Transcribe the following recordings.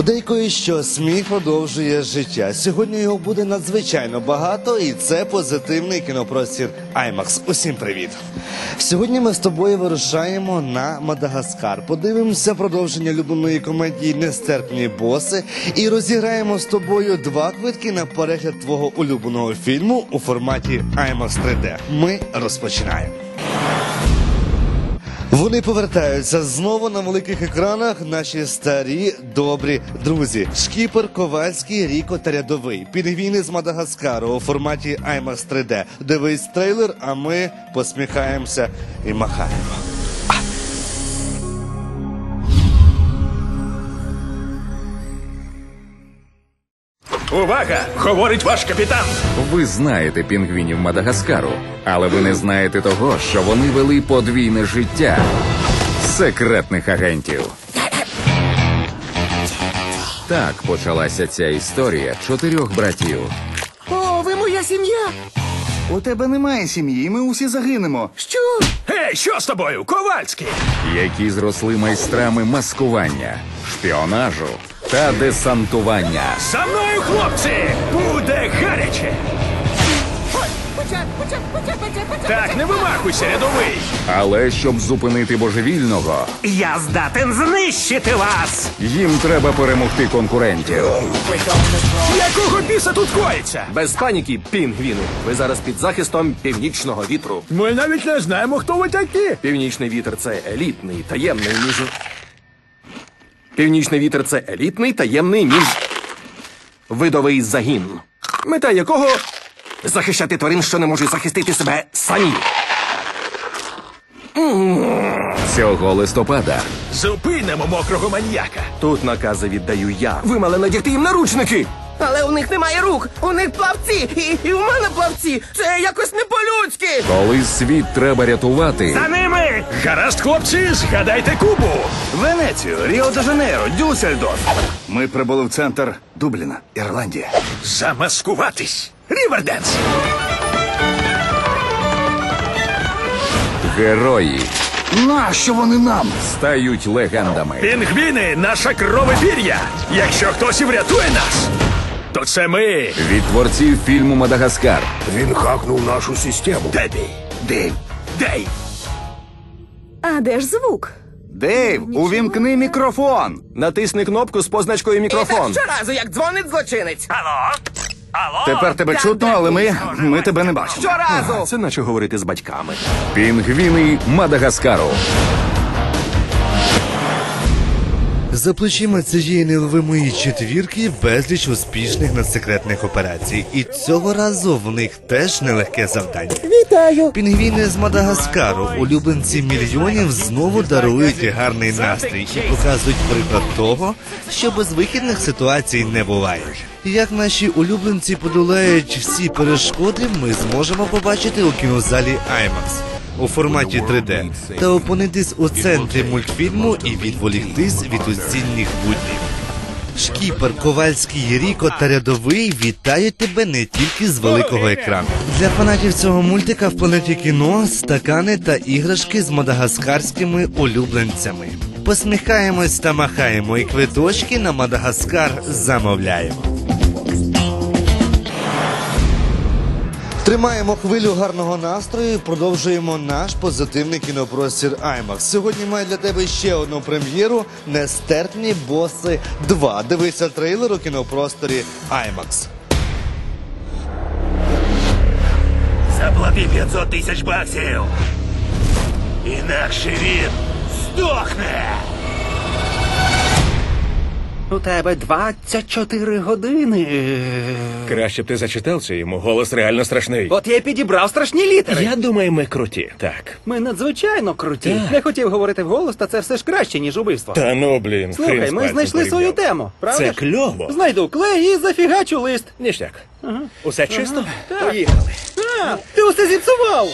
Подейкує, що сміх продовжує життя. Сьогодні його буде надзвичайно багато, і це позитивний кінопростір IMAX. Усім привіт! Сьогодні ми з тобою вирушаємо на Мадагаскар. Подивимося продовження улюбленої комедії Нестерпні боси і розіграємо з тобою два квитки на перегляд твого улюбленого фільму у форматі IMAX 3D. Ми розпочинаємо. Вони повертаються знову на великих екранах. Наші старі добрі друзі. Шкіпер Ковальський, Ріко та рядовий. Пінгвіни з Мадагаскару у форматі IMAX 3D. Дивись трейлер, а ми посміхаємося і махаємо. Увага! Говорить ваш капітан! Ви знаєте пінгвінів Мадагаскару, але ви не знаєте того, що вони вели подвійне життя секретних агентів. Так почалася ця історія чотирьох братів. О, ви моя сім'я! У тебе немає сім'ї, ми усі загинемо. Що? Гей, що з тобою? Ковальський! які зросли майстрами маскування, шпіонажу та десантування. За мною, хлопці! Буде гаряче! Так, не вимахуйся, рядовий! Але щоб зупинити божевільного, Я здатен знищити вас! їм треба перемогти конкурентів. Якого біса тут коїться? Без паніки, пінгвіни. Ви зараз під захистом північного вітру. Ми навіть не знаємо, хто ви такі. Північний вітер це елітний, таємний між. Північний вітер це елітний, таємний між. Видовий загін. Мета якого захищати тварин, що не можуть захистити себе самі. Цього листопада Зупинимо мокрого маньяка. Тут накази віддаю я. Ви мали надягти їм наручники. Але у них немає рук, у них плавці, і, і у мене плавці. Це якось не по-людськи. Коли світ треба рятувати, За ними! Гаразд, хлопці, згадайте Кубу! Венецію, Ріо-де-Жанейро, Дюссельдорф. Ми прибули в центр Дубліна, Ірландія. Замаскуватись! Ріверденс! герої Нащо вони нам? стають легендами. Пінгвіни наша крове пір'я! Якщо хтось і врятує нас, то це ми! Від творців фільму Мадагаскар Він хакнув нашу систему. Дебі! Дейв. Дейв! А де ж звук? Дейв, увімкни мікрофон. Натисни кнопку з позначкою мікрофон. І так щоразу, як дзвонить злочинець. Алло? Алло? Тепер тебе чутно, але ми, ми тебе не бачимо. Щоразу! Це наче говорити з батьками. Пінгвіни Мадагаскару. За плечима цієї невловимої четвірки безліч успішних надсекретних операцій. І цього разу в них теж нелегке завдання. Вітаю! Пінгвіни з Мадагаскару, улюбленці мільйонів, знову дарують гарний настрій і показують приклад того, що безвихідних ситуацій не буває. Як наші улюбленці подолають всі перешкоди, ми зможемо побачити у кінозалі IMAX у форматі 3D та опинитись у центрі мультфільму і відволіктись від усільних буднів. Шкіпер, Ковальський, Ріко та рядовий вітають тебе не тільки з великого екрану. Для фанатів цього мультика в планеті кіно стакани та іграшки з мадагаскарськими улюбленцями. Посміхаємось та махаємо, і квиточки на Мадагаскар замовляємо. Тримаємо хвилю гарного настрою. і Продовжуємо наш позитивний кінопростір IMAX. Сьогодні має для тебе ще одну прем'єру Нестерпні боси 2. Дивися трейлер у кінопросторі IMAX. Заплати 500 тисяч баксів! Інакше він здохне! У тебе 24 години. Краще б ти зачитав це йому, голос реально страшний. От я й підібрав страшні літери. Я думаю, ми круті, так. Ми надзвичайно круті. Не хотів говорити вголос, та це все ж краще, ніж убивство. Та ну, блін, Слухай, хрін з ми пальцем знайшли свою порівняв. тему, правда? Це ж? кльово. Знайду клей і зафігачу лист. Ніштяк. Усе чисто? Поїхали. А, ти усе зіпсував!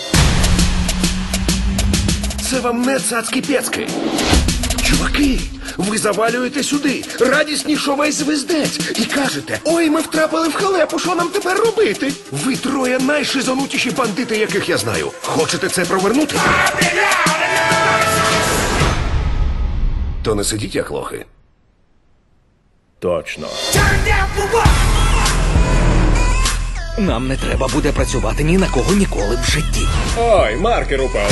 Це вам не цацькі пецьки. Чуваки, ви завалюєте сюди, радісні, що весь звездець, і кажете, ой, ми втрапили в халепу, що нам тепер робити? Ви троє найшизонутіші бандити, яких я знаю. Хочете це провернути? То не сидіть, як лохи. Точно. Нам не треба буде працювати ні на кого ніколи в житті. Ой, маркер упав.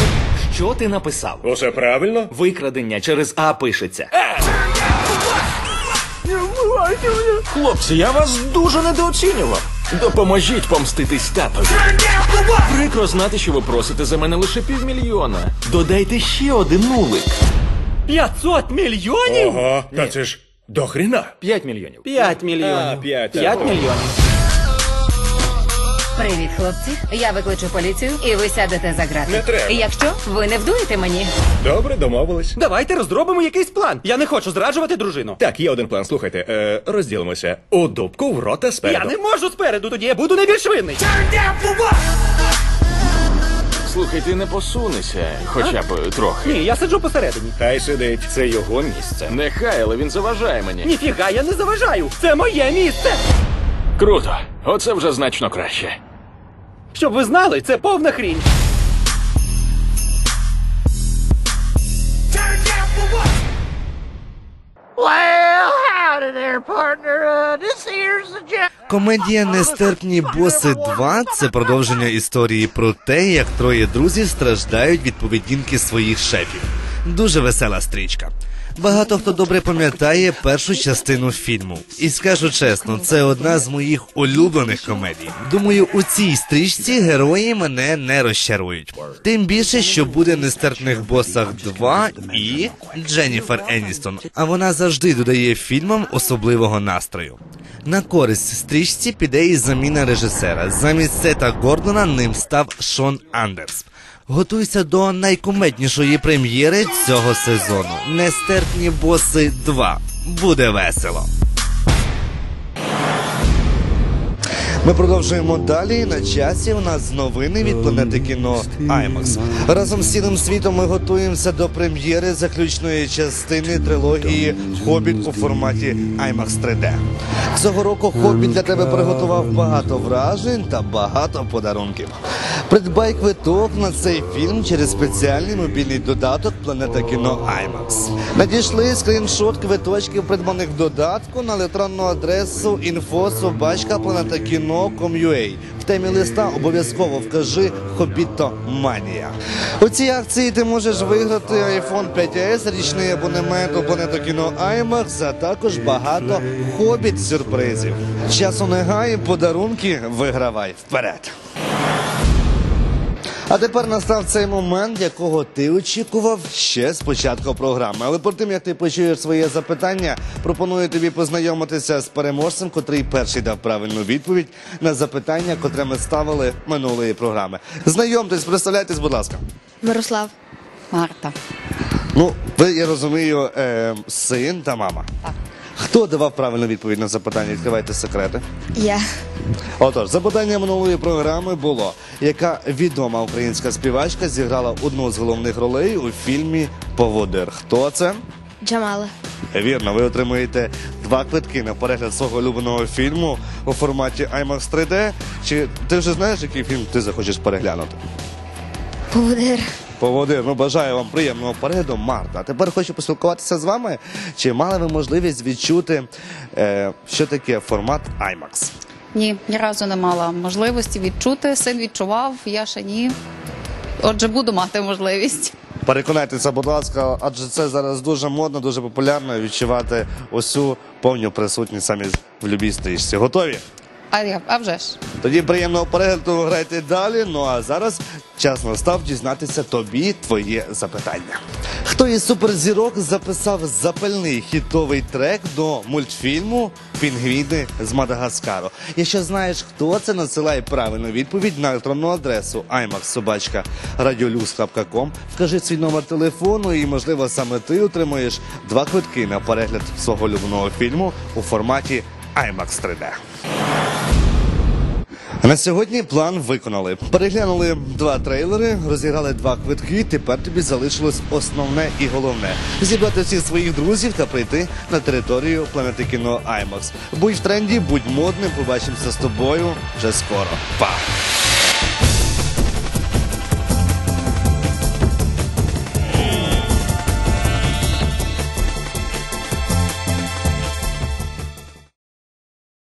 Що ти написав? Усе правильно? Викрадення через А пишеться. Хлопці, я вас дуже недооцінював. Допоможіть помститись татові. Прикро знати, що ви просите за мене лише півмільйона. Додайте ще один нулик. 500 мільйонів? Ого, та це ж до хрена. 5 мільйонів. 5 мільйонів. П'ять, 5 мільйонів. Привіт, хлопці. Я викличу поліцію, і ви сядете за грати. Не треба. Якщо ви не вдуєте мені, Добре, домовились. Давайте розробимо якийсь план. Я не хочу зраджувати дружину. Так, є один план. Слухайте, е, розділимося. У дубку в рота спереду. Я не можу спереду, тоді я буду найбільш винний. Слухай, ти не посунешся, хоча б трохи. Ні, я сиджу посередині. Хай сидить. Це його місце. Нехай, але він заважає мені. Ніфіга, я не заважаю. Це моє місце. Круто. Оце вже значно краще. Щоб ви знали, це повна хрінь. Комедія Нестерпні боси 2 це продовження історії про те, як троє друзів страждають від поведінки своїх шефів. Дуже весела стрічка. Багато хто добре пам'ятає першу частину фільму. І скажу чесно, це одна з моїх улюблених комедій. Думаю, у цій стрічці герої мене не розчарують. Тим більше, що буде нестерпних босах 2 і Дженніфер Еністон. А вона завжди додає фільмам особливого настрою. На користь стрічці піде і заміна режисера. Замість Сета Гордона ним став Шон Андерс. Готуйся до найкумеднішої прем'єри цього сезону. Нестерпні боси 2. Буде весело. Ми продовжуємо далі. На часі у нас новини від планети кіно IMAX. Разом з цілим світом ми готуємося до прем'єри заключної частини трилогії Хобіт у форматі IMAX 3D. Цього року Хобіт для тебе приготував багато вражень та багато подарунків. Придбай квиток на цей фільм через спеціальний мобільний додаток Планета кіно IMAX. Надійшли скріншот квиточків, придбаних в додатку на електронну адресу info.planetakino.com.ua. В темі листа обов'язково вкажи Хобітоманія. У цій акції ти можеш виграти iPhone 5s, річний абонемент до кіно IMAX, а також багато хобіт сюрпризів. Часу не гай, подарунки вигравай вперед. А тепер настав цей момент, якого ти очікував ще з початку програми. Але перед тим як ти почуєш своє запитання, пропоную тобі познайомитися з переможцем, котрий перший дав правильну відповідь на запитання, котре ми ставили минулої програми. Знайомтесь, представляйтесь, будь ласка. Мирослав. Марта. Ну, ви я розумію, е, син та мама. Так. Хто давав правильну відповідь на запитання? Відкривайте секрети. Я. Отож, запитання минулої програми було: яка відома українська співачка зіграла одну з головних ролей у фільмі Поводир? Хто це? Джамала. Вірно, ви отримуєте два квитки на перегляд свого улюбленого фільму у форматі IMAX 3D. Чи ти вже знаєш, який фільм ти захочеш переглянути? Поводир. Поводир, ну бажаю вам приємного перегляду, Марта. А тепер хочу поспілкуватися з вами. Чи мали ви можливість відчути, е, що таке формат IMAX? Ні, ні разу не мала можливості відчути. Син відчував, я ще ні. Отже, буду мати можливість. Переконайтеся, будь ласка, адже це зараз дуже модно, дуже популярно відчувати усю повню присутність самі в любій стрічці. Готові? А а вже ж. Тоді приємного перегляду грайте далі. Ну а зараз час настав дізнатися тобі твоє запитання. Хто із суперзірок записав запальний хітовий трек до мультфільму Пінгвіни з Мадагаскару? Якщо знаєш, хто це, надсилай правильну відповідь на електронну адресу imaxsobachka.radiolux.com Вкажи свій номер телефону, і можливо саме ти отримуєш два квитки на перегляд свого улюбленого фільму у форматі IMAX 3D. На сьогодні план виконали. Переглянули два трейлери, розіграли два квитки. Тепер тобі залишилось основне і головне зібрати всіх своїх друзів та прийти на територію планети кіно IMAX. Будь в тренді, будь модним. Побачимося з тобою вже скоро. Па!